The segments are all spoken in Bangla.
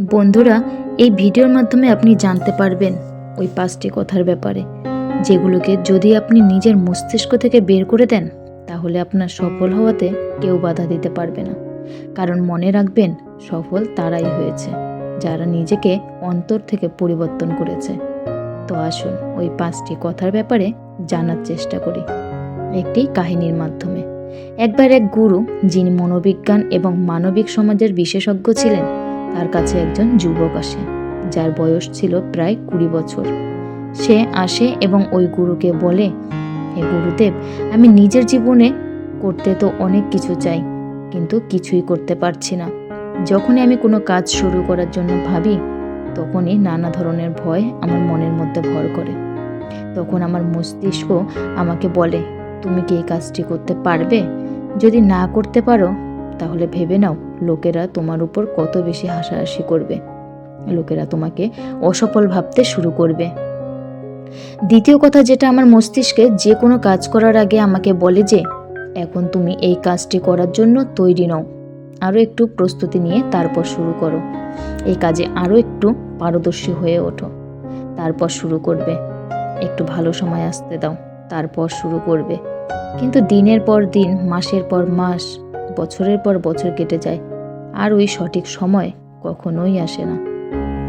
বন্ধুরা, এই ভিডিওর মাধ্যমে আপনি জানতে পারবেন ওই পাঁচটি কথার ব্যাপারে, যেগুলোকে যদি আপনি নিজের মস্তিষ্ক থেকে বের করে দেন, তাহলে আপনার সফল হওয়াতে কেউ বাধা দিতে পারবে না। কারণ মনে রাখবেন, সফল তারাই হয়েছে, যারা নিজেকে অন্তর থেকে পরিবর্তন করেছে। তো আসুন ওই পাঁচটি কথার ব্যাপারে জানার চেষ্টা করি। একটি কাহিনীর মাধ্যমে। একবার এক গুরু, যিনি মনোবিজ্ঞান এবং মানবিক সমাজের বিশেষজ্ঞ ছিলেন তার কাছে একজন যুবক আসে, যার বয়স ছিল প্রায় কুড়ি বছর। সে আসে এবং ওই গুরুকে বলে, হে গুরুদেব, আমি নিজের জীবনে করতে তো অনেক কিছু চাই, কিন্তু কিছুই করতে পারছি না। যখনই আমি কোনো কাজ শুরু করার জন্য ভাবি, তখনই নানা ধরনের ভয় আমার মনের মধ্যে ভর করে। তখন আমার মস্তিষ্ক আমাকে বলে, তুমি কি এই কাজটি করতে পারবে? যদি না করতে পারো, তাহলে ভেবে নাও। লোকেরা তোমার উপর কত বেশি হাসাহাসি করবে। লোকেরা তোমাকে অসফল ভাবতে শুরু করবে। দ্বিতীয় কথা যেটা আমার মস্তিষ্কে যে কোনো কাজ করার আগে আমাকে বলে যে, এখন তুমি এই কাজটি করার জন্য তৈরি নও। আরও একটু প্রস্তুতি নিয়ে তারপর শুরু করো। এই কাজে আরও একটু পারদর্শী হয়ে ওঠো। তারপর শুরু করবে। একটু ভালো সময় আসতে দাও। তারপর শুরু করবে। কিন্তু দিনের পর দিন, মাসের পর মাস বছরের পর বছর কেটে যায়, আর ওই সঠিক সময় কখনোই আসে না।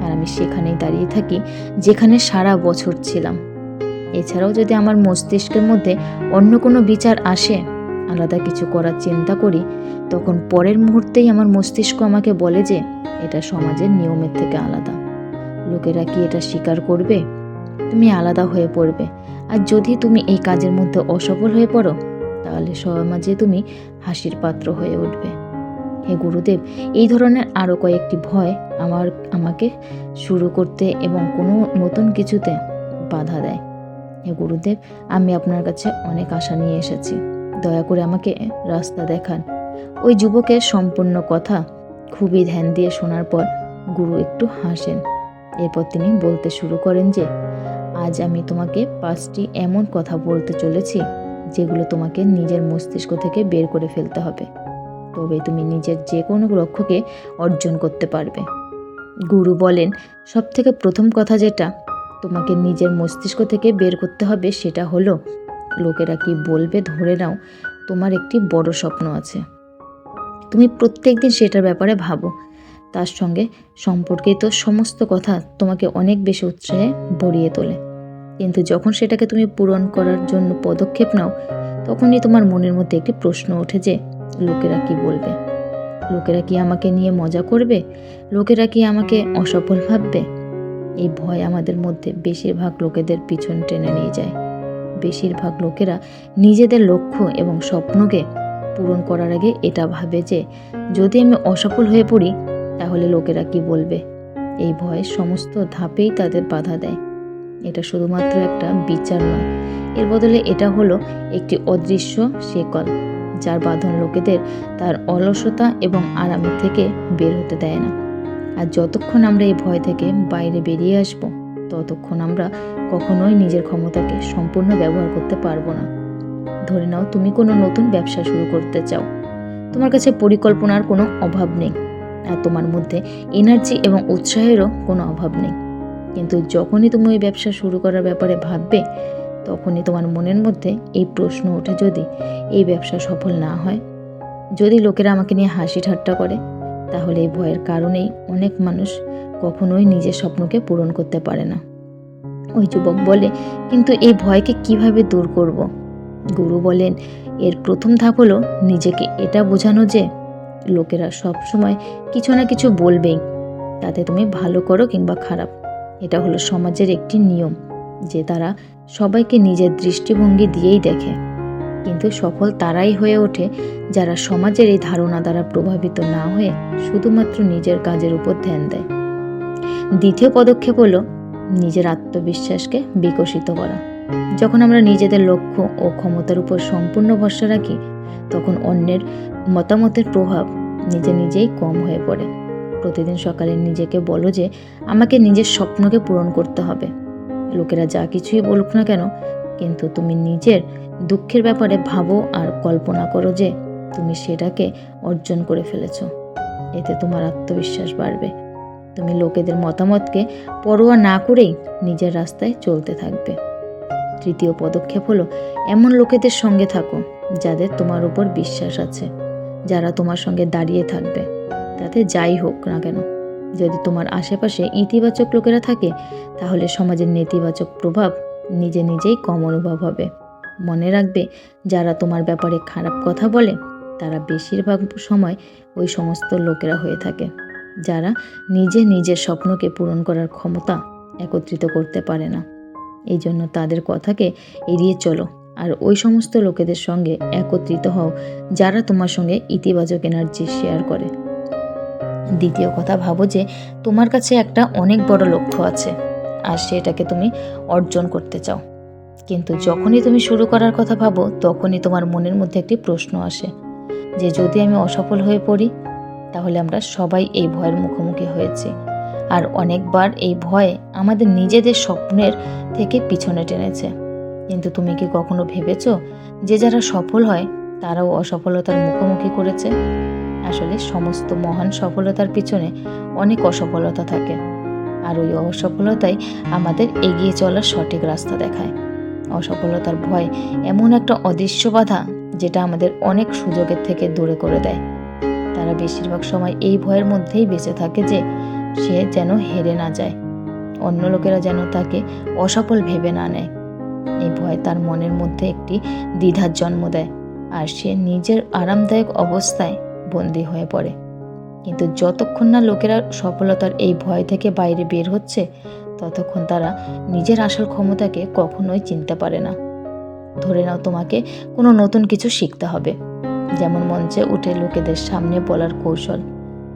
আর আমি সেখানেই দাঁড়িয়ে থাকি, যেখানে সারা বছর ছিলাম। এছাড়াও যদি আমার মস্তিষ্কের মধ্যে অন্য কোনো বিচার আসে, আলাদা কিছু করার চিন্তা করি, তখন পরের মুহূর্তেই আমার মস্তিষ্ক আমাকে বলে যে, এটা সমাজের নিয়মের থেকে আলাদা। লোকেরা কি এটা স্বীকার করবে? তুমি আলাদা হয়ে পড়বে। আর যদি তুমি এই কাজের মধ্যে অসফল হয়ে পড়ো তাহলে সমাজে তুমি হাসির পাত্র হয়ে উঠবে। হে গুরুদেব, এই ধরনের আরও কয়েকটি ভয় আমার, আমাকে শুরু করতে এবং কোনো নতুন কিছুতে বাধা দেয়। হে গুরুদেব, আমি আপনার কাছে অনেক আশা নিয়ে এসেছি। দয়া করে আমাকে রাস্তা দেখান। ওই যুবকের সম্পূর্ণ কথা খুবই ধ্যান দিয়ে শোনার পর গুরু একটু হাসেন। এরপর তিনি বলতে শুরু করেন যে, আজ আমি তোমাকে পাঁচটি এমন কথা বলতে চলেছি যেগুলো তোমাকে নিজের মস্তিষ্ক থেকে বের করে ফেলতে হবে। তবে তুমি নিজের যে কোনো লক্ষ্যকে অর্জন করতে পারবে। গুরু বলেন সব থেকে প্রথম কথা যেটা, তোমাকে নিজের মস্তিষ্ক থেকে বের করতে হবে সেটা হলো, লোকেরা কি বলবে ধরে নাও, তোমার একটি বড় স্বপ্ন আছে। তুমি প্রত্যেক দিন সেটার ব্যাপারে ভাবো। তার সঙ্গে সম্পর্কিত সমস্ত কথা তোমাকে অনেক বেশি উৎসাহে ভরিয়ে তোলে। কিন্তু যখন সেটাকে তুমি পূরণ করার জন্য পদক্ষেপ নাও, তখনই তোমার মনের মধ্যে একটি প্রশ্ন ওঠে যে, লোকেরা কি বলবে? লোকেরা কি আমাকে নিয়ে মজা করবে? লোকেরা কি আমাকে অসফল ভাববে? এই ভয় আমাদের মধ্যে বেশিরভাগ লোকেদের পিছন টেনে নিয়ে যায়। বেশিরভাগ লোকেরা নিজেদের লক্ষ্য এবং স্বপ্নকে পূরণ করার আগে এটা ভাবে যে, যদি আমি অসফল হয়ে পড়ি, তাহলে লোকেরা কি বলবে? এই ভয় সমস্ত ধাপেই তাদের বাধা দেয়। এটা শুধুমাত্র একটা বিচার নয়। এর বদলে এটা হলো একটি অদৃশ্য শেকল, যার বাঁধন লোকেদের তার অলসতা এবং আরামের থেকে বের হতে দেয় না। আর যতক্ষণ আমরা এই ভয় থেকে বাইরে বেরিয়ে আসব, ততক্ষণ আমরা কখনোই নিজের ক্ষমতাকে সম্পূর্ণ ব্যবহার করতে পারব না। ধরে নাও, তুমি কোনো নতুন ব্যবসা শুরু করতে চাও। তোমার কাছে পরিকল্পনার কোনো অভাব নেই, আর তোমার মধ্যে এনার্জি এবং উৎসাহেরও কোনো অভাব নেই। কিন্তু যখনই তুমি ওই ব্যবসা শুরু করার ব্যাপারে ভাববে, তখনই তোমার মনের মধ্যে এই প্রশ্ন ওঠে যদি এই ব্যবসা সফল না হয়। যদি লোকেরা আমাকে নিয়ে হাসি ঠাট্টা করে, তাহলে এই ভয়ের কারণেই অনেক মানুষ কখনোই নিজের স্বপ্নকে পূরণ করতে পারে না। ওই যুবক বলে, কিন্তু এই ভয়কে কীভাবে দূর করব? গুরু বলেন, এর প্রথম ধাপ হলো নিজেকে এটা বোঝানো যে লোকেরা সব সময় কিছু না কিছু বলবেই। তাতে তুমি ভালো করো কিংবা খারাপ। এটা হলো সমাজের একটি নিয়ম যে তারা সবাইকে নিজের দৃষ্টিভঙ্গি দিয়েই দেখে। কিন্তু সফল তারাই হয়ে ওঠে যারা সমাজের এই ধারণা দ্বারা প্রভাবিত না হয়ে শুধুমাত্র নিজের কাজের উপর ধ্যান দেয়। দ্বিতীয় পদক্ষেপ হলো নিজের আত্মবিশ্বাসকে বিকশিত করা। যখন আমরা নিজেদের লক্ষ্য ও ক্ষমতার উপর সম্পূর্ণ ভরসা রাখি, তখন অন্যের মতামতের প্রভাব নিজে নিজেই কম হয়ে পড়ে। প্রতিদিন সকালে নিজেকে বলো যে আমাকে নিজের স্বপ্নকে পূরণ করতে হবে। লোকেরা যা কিছুই বলুক না কেন, কিন্তু তুমি নিজের দুঃখের ব্যাপারে ভাবো আর কল্পনা করো যে তুমি সেটাকে অর্জন করে ফেলেছ। এতে তোমার আত্মবিশ্বাস বাড়বে। তুমি লোকেদের মতামতকে পরোয়া না করেই নিজের রাস্তায় চলতে থাকবে। তৃতীয় পদক্ষেপ হলো, এমন লোকেদের সঙ্গে থাকো যাদের তোমার উপর বিশ্বাস আছে, যারা তোমার সঙ্গে দাঁড়িয়ে থাকবে। তাতে যাই হোক না কেন। যদি তোমার আশেপাশে ইতিবাচক লোকেরা থাকে, তাহলে সমাজের নেতিবাচক প্রভাব নিজে নিজেই কম অনুভব হবে। মনে রাখবে, যারা তোমার ব্যাপারে খারাপ কথা বলে, তারা বেশিরভাগ সময় ওই সমস্ত লোকেরা হয়ে থাকে, যারা নিজে নিজের স্বপ্নকে পূরণ করার ক্ষমতা একত্রিত করতে পারে না। এই জন্য তাদের কথাকে এড়িয়ে চলো আর ওই সমস্ত লোকেদের সঙ্গে একত্রিত হও, যারা তোমার সঙ্গে ইতিবাচক এনার্জি শেয়ার করে। দ্বিতীয় কথা ভাবো যে তোমার কাছে একটা অনেক বড় লক্ষ্য আছে, আর সেটাকে তুমি অর্জন করতে চাও। কিন্তু যখনই তুমি শুরু করার কথা ভাবো, তখনই তোমার মনের মধ্যে একটি প্রশ্ন আসে যে যদি আমি অসফল হয়ে পড়ি, তাহলে আমরা সবাই এই ভয়ের মুখোমুখি হয়েছি। আর অনেকবার এই ভয় আমাদের নিজেদের স্বপ্নের থেকে পিছনে টেনেছে। কিন্তু তুমি কি কখনো ভেবেছো যে যারা সফল হয়, তারাও অসফলতার মুখোমুখি করেছে? আসলে সমস্ত মহান সফলতার পিছনে অনেক অসফলতা থাকে। আর ওই অসফলতাই আমাদের এগিয়ে চলার সঠিক রাস্তা দেখায়। অসফলতার ভয় এমন একটা অদৃশ্য বাধা যেটা আমাদের অনেক সুযোগের থেকে দূরে করে দেয়। তারা বেশিরভাগ সময় এই ভয়ের মধ্যেই বেঁচে থাকে যে সে যেন হেরে না যায়। অন্য লোকেরা যেন তাকে অসফল ভেবে না নেয়। এই ভয় তার মনের মধ্যে একটি দ্বিধার জন্ম দেয়। আর সে নিজের আরামদায়ক অবস্থায় বন্দী হয়ে পড়ে। কিন্তু যতক্ষণ না লোকেরা সফলতার এই ভয় থেকে বাইরে বের হচ্ছে, ততক্ষণ তারা নিজের আসল ক্ষমতাকে কখনোই চিনতে পারে না। ধরে নাও তোমাকে কোনো নতুন কিছু শিখতে হবে, যেমন মঞ্চে উঠে লোকেদের সামনে বলার কৌশল।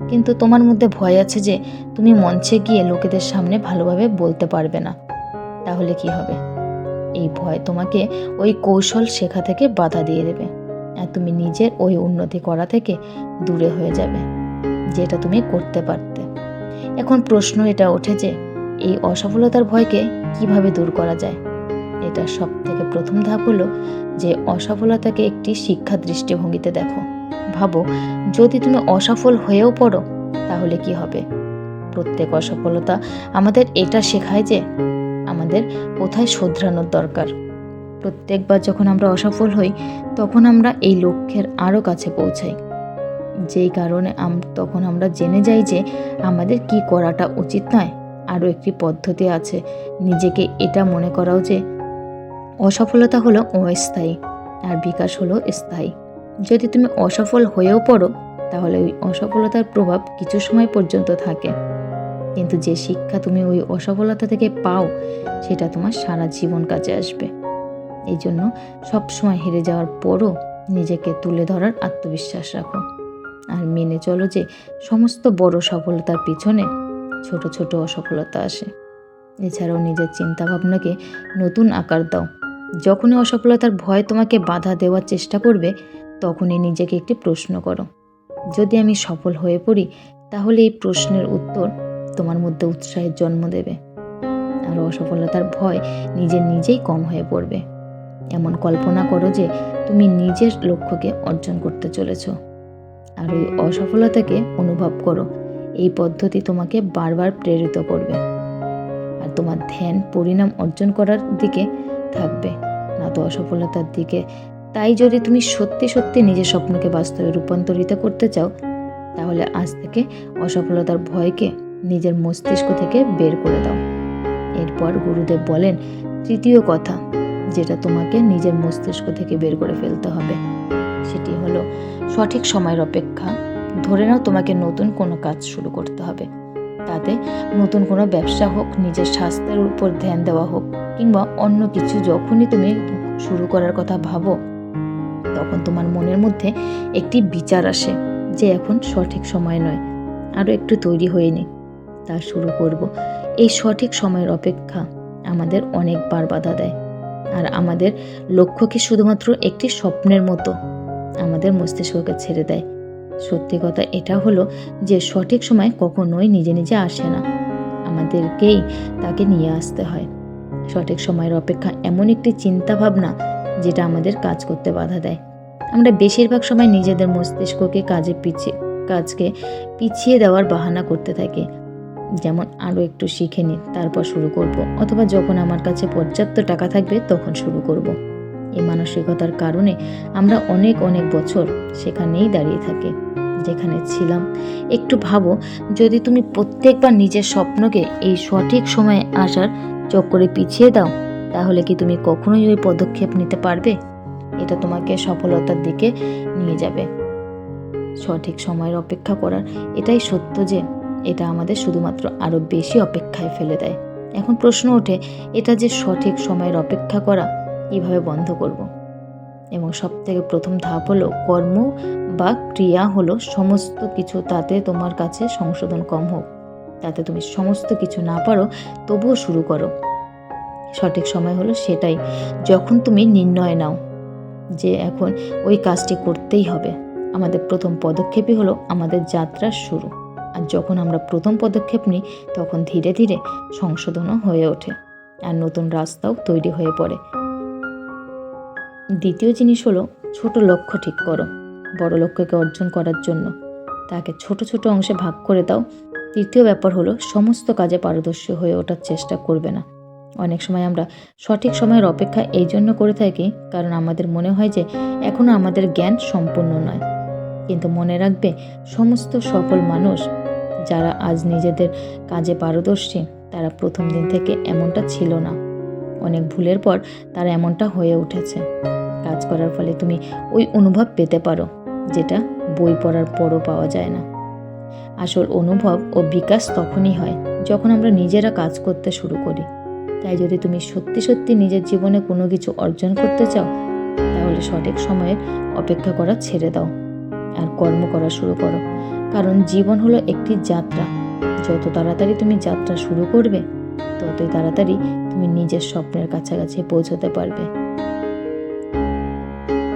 কিন্তু তোমার মধ্যে ভয় আছে যে তুমি মঞ্চে গিয়ে লোকেদের সামনে ভালোভাবে বলতে পারবে না। তাহলে কি হবে? এই ভয় তোমাকে ওই কৌশল শেখা থেকে বাধা দিয়ে দেবে। আর তুমি নিজের ওই উন্নতি করা থেকে দূরে হয়ে যাবে, যেটা তুমি করতে পারতে। এখন প্রশ্ন এটা ওঠে যে, এই অসফলতার ভয়কে কীভাবে দূর করা যায়? এটা সব থেকে প্রথম ধাপ হলো যে অসফলতাকে একটি শিক্ষা দৃষ্টিভঙ্গিতে দেখো। ভাবো, যদি তুমি অসফল হয়েও পড়ো, তাহলে কি হবে? প্রত্যেক অসফলতা আমাদের এটা শেখায় যে, আমাদের কোথায় শোধরানোর দরকার। প্রত্যেকবার যখন আমরা অসফল হই তখন আমরা এই লক্ষ্যের আরও কাছে পৌঁছাই। যেই কারণে তখন আমরা জেনে যাই যে আমাদের কি করাটা উচিত নয়। আরও একটি পদ্ধতি আছে। নিজেকে এটা মনে করাও যে অসফলতা হলো অস্থায়ী আর বিকাশ হলো স্থায়ী। যদি তুমি অসফল হয়েও পড়ো, তাহলে ওই অসফলতার প্রভাব কিছু সময় পর্যন্ত থাকে। কিন্তু যে শিক্ষা তুমি ওই অসফলতা থেকে পাও, সেটা তোমার সারা জীবন কাজে আসবে। এই জন্য সবসময় হেরে যাওয়ার পরও নিজেকে তুলে ধরার আত্মবিশ্বাস রাখো। আর মেনে চলো যে সমস্ত বড় সফলতার পিছনে ছোট ছোট অসফলতা আসে। এছাড়াও নিজের চিন্তাভাবনাকে নতুন আকার দাও। যখনই অসফলতার ভয় তোমাকে বাধা দেওয়ার চেষ্টা করবে, তখনই নিজেকে একটি প্রশ্ন করো। যদি আমি সফল হয়ে পড়ি, তাহলে এই প্রশ্নের উত্তর তোমার মধ্যে উৎসাহের জন্ম দেবে। আর অসফলতার ভয় নিজে নিজেই কম হয়ে পড়বে। এমন কল্পনা করো যে তুমি নিজের লক্ষ্যকে অর্জন করতে চলেছ। আর ওই অসফলতাকে অনুভব করো। এই পদ্ধতি তোমাকে বারবার প্রেরিত করবে। আর তোমার ধ্যান, পরিণাম অর্জন করার দিকে থাকবে। না তো অসফলতার দিকে। তাই যদি তুমি সত্যি সত্যি নিজের স্বপ্নকে বাস্তবে রূপান্তরিত করতে চাও, তাহলে আজ থেকে অসফলতার ভয়কে নিজের মস্তিষ্ক থেকে বের করে দাও। এরপর গুরুদেব বলেন, তৃতীয় কথা যেটা তোমাকে নিজের মস্তিষ্ক থেকে বের করে ফেলতে হবে। সেটি হলো সঠিক সময়ের অপেক্ষা। ধরে নাও তোমাকে নতুন কোনো কাজ শুরু করতে হবে। তাতে নতুন কোনো ব্যবসা হোক, নিজের স্বাস্থ্যের উপর ধ্যান দেওয়া হোক, কিংবা অন্য কিছু যখনই তুমি শুরু করার কথা ভাবো, তখন তোমার মনের মধ্যে একটি বিচার আসে যে এখন সঠিক সময় নয়। আরও একটু তৈরি হয়নি তা শুরু করব। এই সঠিক সময়ের অপেক্ষা আমাদের অনেকবার বাধা দেয়। আর আমাদের লক্ষ্যকে শুধুমাত্র একটি স্বপ্নের মতো আমাদের মস্তিষ্ককে ছেড়ে দেয়। সত্যি কথা, এটা হলো যে সঠিক সময় কখনোই নিজে নিজে আসে না। আমাদেরকেই তাকে নিয়ে আসতে হয়। সঠিক সময়ের অপেক্ষা এমন একটি চিন্তা ভাবনা যেটা আমাদের কাজ করতে বাধা দেয়। আমরা বেশিরভাগ সময় নিজেদের মস্তিষ্ককে কাজে পিছিয়ে কাজকে পিছিয়ে দেওয়ার বাহানা করতে থাকি। যেমন আরও একটু শিখে নিই, তারপর শুরু করব। অথবা যখন আমার কাছে পর্যাপ্ত টাকা থাকবে, তখন শুরু করব। এই মানসিকতার কারণে আমরা অনেক অনেক বছর সেখানেই দাঁড়িয়ে থাকি, যেখানে ছিলাম। একটু ভাবো, যদি তুমি প্রত্যেকবার নিজের স্বপ্নকে এই সঠিক সময়ে আসার চক্করে পিছিয়ে দাও, তাহলে কি তুমি কখনোই ওই পদক্ষেপ নিতে পারবে? এটা তোমাকে সফলতার দিকে নিয়ে যাবে। সঠিক সময়ের অপেক্ষা করার এটাই সত্য যে এটা আমাদের শুধুমাত্র আরও বেশি অপেক্ষায় ফেলে দেয়। এখন প্রশ্ন ওঠে, এটা যে সঠিক সময়ের অপেক্ষা করা, কীভাবে বন্ধ করব। এবং সব থেকে প্রথম ধাপ হলো, কর্ম বা ক্রিয়া হলো সমস্ত কিছু তাতে তোমার কাছে সংশোধন কম হোক। তাতে তুমি সমস্ত কিছু না পারো, তবুও শুরু করো। সঠিক সময় হলো সেটাই, যখন তুমি নির্ণয় নাও যে এখন ওই কাজটি করতেই হবে। আমাদের প্রথম পদক্ষেপই হলো আমাদের যাত্রার শুরু। আর যখন আমরা প্রথম পদক্ষেপ নিই, তখন ধীরে ধীরে সংশোধনও হয়ে ওঠে আর নতুন রাস্তাও তৈরি হয়ে পড়ে। দ্বিতীয় জিনিস হলো, ছোট লক্ষ্য ঠিক করো। বড় লক্ষ্যকে অর্জন করার জন্য। তাকে ছোট ছোট অংশে ভাগ করে দাও। তৃতীয় ব্যাপার হলো, সমস্ত কাজে পারদর্শী হয়ে ওঠার চেষ্টা করবে না। অনেক সময় আমরা সঠিক সময়ের অপেক্ষা এই জন্য করে থাকি, কারণ আমাদের মনে হয় যে এখনও আমাদের জ্ঞান সম্পূর্ণ নয়। কিন্তু মনে রাখবে, সমস্ত সফল মানুষ যারা আজ নিজেদের কাজে পারদর্শী, তারা প্রথম দিন থেকে এমনটা ছিল না। অনেক ভুলের পর তারা এমনটা হয়ে উঠেছে। কাজ করার ফলে তুমি ওই অনুভব পেতে পারো, যেটা বই পড়ার পরও পাওয়া যায় না। আসল অনুভব ও বিকাশ তখনই হয়, যখন আমরা নিজেরা কাজ করতে শুরু করি। তাই যদি তুমি সত্যি সত্যি নিজের জীবনে কোনো কিছু অর্জন করতে চাও, তাহলে সঠিক সময়ের অপেক্ষা করা ছেড়ে দাও। আর কর্ম করা শুরু করো। কারণ জীবন হলো একটি যাত্রা। যত তাড়াতাড়ি তুমি যাত্রা শুরু করবে, ততই তাড়াতাড়ি তুমি নিজের স্বপ্নের কাছাকাছি পৌঁছতে পারবে।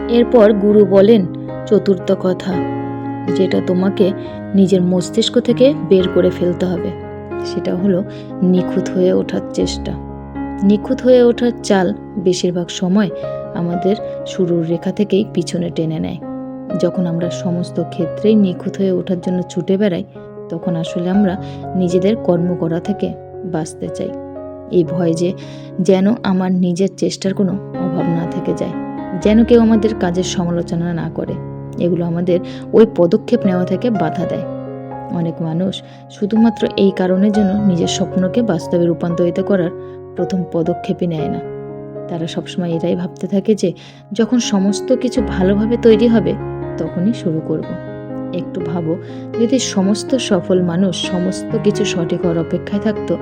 এরপর গুরু বলেন, চতুর্থ কথা, যেটা তোমাকে নিজের মস্তিষ্ক থেকে বের করে ফেলতে হবে, সেটা হলো নিখুঁত হয়ে ওঠার চেষ্টা। নিখুঁত হয়ে ওঠার চাল বেশিরভাগ সময় আমাদের শুরুর রেখা থেকেই পিছনে টেনে নেয়। যখন আমরা সমস্ত ক্ষেত্রেই নিখুঁত হয়ে ওঠার জন্য ছুটে বেড়াই, তখন আসলে আমরা নিজেদের কর্ম করা থেকে বাঁচতে চাই। এই ভয় যে, যেন আমার নিজের চেষ্টার কোনো অভাব না থেকে যায়, যেন কেউ আমাদের কাজের সমালোচনা না করে, এগুলো আমাদের ওই পদক্ষেপ নেওয়া থেকে বাধা দেয়। অনেক মানুষ শুধুমাত্র এই কারণের জন্য নিজের স্বপ্নকে বাস্তবে রূপান্তরিত করার প্রথম পদক্ষেপই নেয় না। তারা সবসময় এটাই ভাবতে থাকে যে, যখন সমস্ত কিছু ভালোভাবে তৈরি হবে তখনই শুরু করব। একটু ভাবো, যদি সমস্ত সফল মানুষ সমস্ত কিছু সঠিক হওয়ার অপেক্ষায় থাকতো,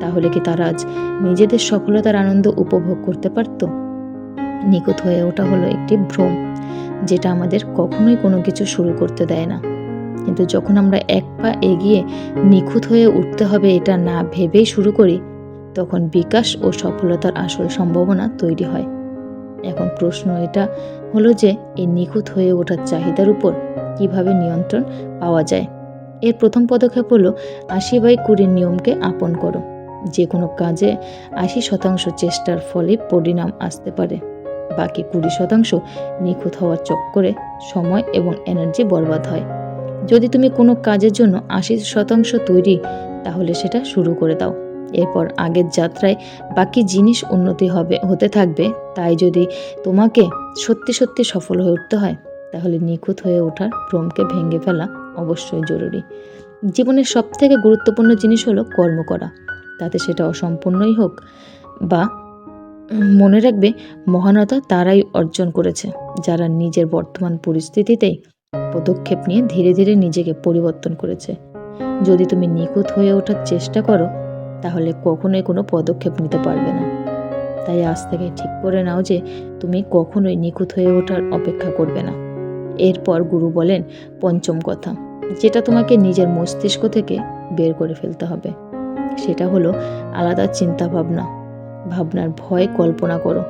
তাহলে কি তারা আজ নিজেদের সফলতার আনন্দ উপভোগ করতে পারত? নিখুঁত হয়ে ওটা হলো একটি ভ্রম, যেটা আমাদের কখনোই কোনো কিছু শুরু করতে দেয় না। কিন্তু যখন আমরা এক পা এগিয়ে নিখুঁত হয়ে উঠতে হবে এটা না ভেবেই শুরু করি, তখন বিকাশ ও সফলতার আসল সম্ভাবনা তৈরি হয়। এখন প্রশ্ন এটা হলো যে এই নিখুঁত হয়ে ওঠার চাহিদার উপর কীভাবে নিয়ন্ত্রণ পাওয়া যায়। এর প্রথম পদক্ষেপ হলো আশি বাই কুড়ির নিয়মকে আপন করো। যে কোনো কাজে আশি শতাংশ চেষ্টার ফলে পরিণাম আসতে পারে। বাকি কুড়ি শতাংশ নিখুঁত হওয়ার চক্করে সময় এবং এনার্জি বরবাদ হয়। যদি তুমি কোনো কাজের জন্য আশি শতাংশ তৈরি, তাহলে সেটা শুরু করে দাও। এরপর আগের যাত্রায় বাকি জিনিস উন্নতি হবে, হতে থাকবে। তাই যদি তোমাকে সত্যি সত্যি সফল হয়ে উঠতে হয়, তাহলে নিখুঁত হয়ে ওঠার ভ্রমকে ভেঙে ফেলা অবশ্যই জরুরি। জীবনের সব থেকে গুরুত্বপূর্ণ জিনিস হলো কর্ম করা। তাতে সেটা অসম্পূর্ণই হোক বা মনে রাখবে মহানতা তারাই অর্জন করেছে, যারা নিজের বর্তমান পরিস্থিতিতেই পদক্ষেপ নিয়ে ধীরে ধীরে নিজেকে পরিবর্তন করেছে। যদি তুমি নিখুঁত হয়ে ওঠার চেষ্টা করো তাহলে কখনোই কোনো পদক্ষেপ নিতে পারবে না। তাই আজ থেকে ঠিক করে নাও যে তুমি কখনোই নিখুঁত হয়ে ওঠার অপেক্ষা করবে না। এরপর গুরু বলেন, পঞ্চম কথা, যেটা তোমাকে নিজের মস্তিষ্ক থেকে বের করে ফেলতে হবে। সেটা হলো আলাদা চিন্তা ভাবনা ভাবনার ভয় কল্পনা করো।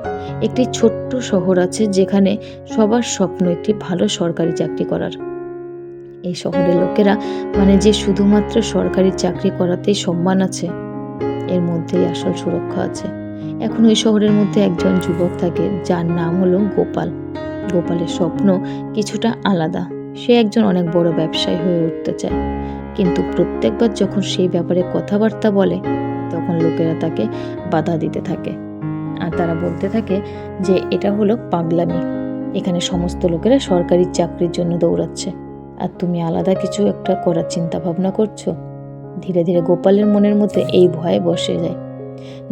একটি ছোট্ট শহর আছে যেখানে সবার স্বপ্ন একটি ভালো সরকারি চাকরি করার। এই শহরের লোকেরা মানে যে শুধুমাত্র সরকারি চাকরি করাতেই সম্মান আছে। এর মধ্যেই আসল সুরক্ষা আছে। এখন ওই শহরের মধ্যে একজন যুবক থাকে, যার নাম হলো গোপাল। গোপালের স্বপ্ন কিছুটা আলাদা। সে একজন অনেক বড় ব্যবসায়ী হয়ে উঠতে চায়। কিন্তু প্রত্যেকবার যখন সেই ব্যাপারে কথাবার্তা বলে, তখন লোকেরা তাকে বাধা দিতে থাকে। আর তারা বলতে থাকে যে, এটা হলো পাগলামি। এখানে সমস্ত লোকেরা সরকারি চাকরির জন্য দৌড়াচ্ছে। আর তুমি আলাদা কিছু একটা করার চিন্তা ভাবনা করছ? ধীরে ধীরে গোপালের মনের মধ্যে এই ভয় বসে যায়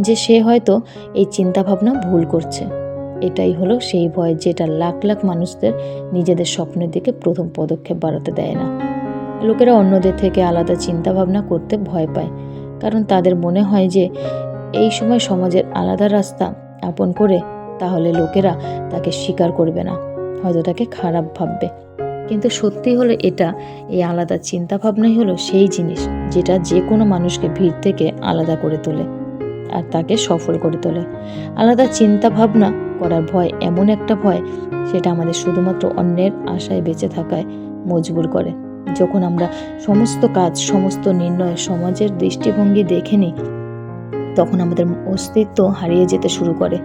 যে সে হয়তো এই চিন্তা ভাবনা ভুল করছে। এটাই হলো সেই ভয় যেটা লাখ লাখ মানুষদের নিজেদের স্বপ্নের দিকে প্রথম পদক্ষেপ বাড়াতে দেয় না। লোকেরা অন্যদের থেকে আলাদা চিন্তা ভাবনা করতে ভয় পায়, কারণ তাদের মনে হয় যে এই সময় সমাজের আলাদা রাস্তা আপন করে তাহলে লোকেরা তাকে স্বীকার করবে না, হয়তো তাকে খারাপ ভাববে। কিন্তু সত্যি হলো এটা, এই আলাদা চিন্তা ভাবনাই হলো সেই জিনিস যেটা যে কোনো মানুষকে ভিড় থেকে আলাদা করে তোলে আর তাকে সফল করে তোলে। আলাদা চিন্তা ভাবনা করার ভয় এমন একটা ভয় সেটা আমাদের শুধুমাত্র অন্যের আশায় বেঁচে থাকায় মজবুর করে। যখন আমরা সমস্ত কাজ, সমস্ত নির্ণয় সমাজের দৃষ্টিভঙ্গি দেখে নিই, তখন আমাদের অস্তিত্ব হারিয়ে যেতে শুরু করে।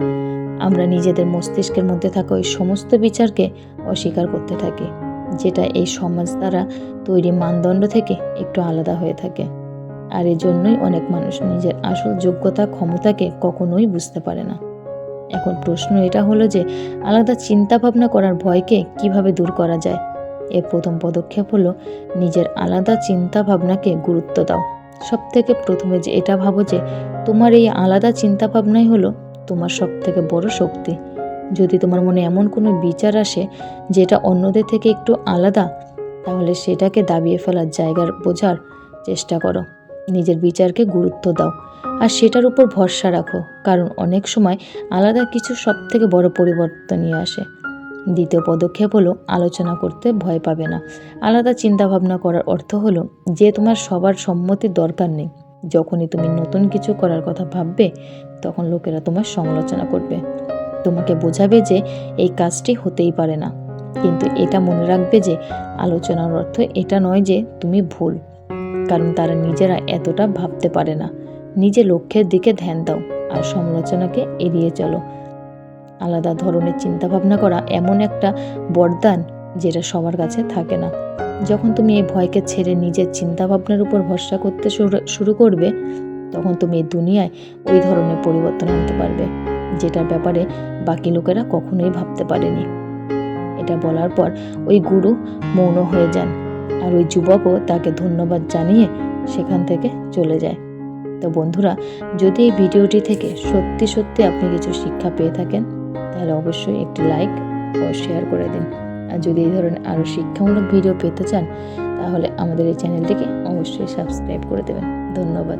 আমরা নিজেদের মস্তিষ্কের মধ্যে থাকা ওই সমস্ত বিচারকে অস্বীকার করতে থাকি। যেটা এই সমাজ দ্বারা তৈরি মানদণ্ড থেকে একটু আলাদা হয়ে থাকে। আর এই জন্যই অনেক মানুষ নিজের আসল যোগ্যতা, ক্ষমতাকে কখনোই বুঝতে পারে না। এখন প্রশ্ন এটা হলো যে, আলাদা চিন্তা ভাবনা করার ভয়কে কীভাবে দূর করা যায়? এর প্রথম পদক্ষেপ হলো নিজের আলাদা চিন্তা ভাবনাকে গুরুত্ব দাও। সব থেকে প্রথমে যে এটা ভাবো যে, তোমার এই আলাদা চিন্তা ভাবনাই হলো তোমার সব থেকে বড় শক্তি। যদি তোমার মনে এমন কোনো বিচার আসে যেটা অন্যদের থেকে একটু আলাদা, তাহলে সেটাকে দাবিয়ে ফেলার জায়গার বোঝার চেষ্টা করো। নিজের বিচারকে গুরুত্ব দাও। আর সেটার উপর ভরসা রাখো, কারণ অনেক সময় আলাদা কিছু সব থেকে বড় পরিবর্তন নিয়ে আসে। দ্বিতীয় পদক্ষেপ হলো আলোচনা করতে ভয় পাবে না। আলাদা চিন্তা ভাবনা করার অর্থ হলো যে তোমার সবার সম্মতির দরকার নেই। যখনই তুমি নতুন কিছু করার কথা ভাববে, তখন লোকেরা তোমার সমালোচনা করবে। তোমাকে বোঝাবে যে এই কাজটি হতেই পারে না। কিন্তু এটা মনে রাখবে যে আলোচনার অর্থ এটা নয় যে তুমি ভুল। কারণ তারা নিজেরা এতটা ভাবতে পারে না। নিজে লক্ষ্যের দিকে ধ্যান দাও আর সমালোচনাকে এড়িয়ে চলো। আলাদা ধরনের চিন্তাভাবনা করা এমন একটা বরদান যেটা সবার কাছে থাকে না। যখন তুমি এই ভয়কে ছেড়ে নিজের চিন্তাভাবনার উপর ভরসা করতে শুরু- করবে, তখন তুমি এই দুনিয়ায় ওই ধরনের পরিবর্তন আনতে পারবে। যেটার ব্যাপারে বাকি লোকেরা কখনোই ভাবতে পারেনি। এটা বলার পর ওই গুরু মৌন হয়ে যান আর ওই যুবকও তাকে ধন্যবাদ জানিয়ে সেখান থেকে চলে যায়। তো বন্ধুরা, যদি এই ভিডিওটি থেকে সত্যি সত্যি আপনি কিছু শিক্ষা পেয়ে থাকেন, তাহলে অবশ্যই একটি লাইক ও শেয়ার করে দিন। আর যদি এই ধরনের আরও শিক্ষামূলক ভিডিও পেতে চান, তাহলে আমাদের এই চ্যানেলটিকে অবশ্যই সাবস্ক্রাইব করে দেবেন। ধন্যবাদ।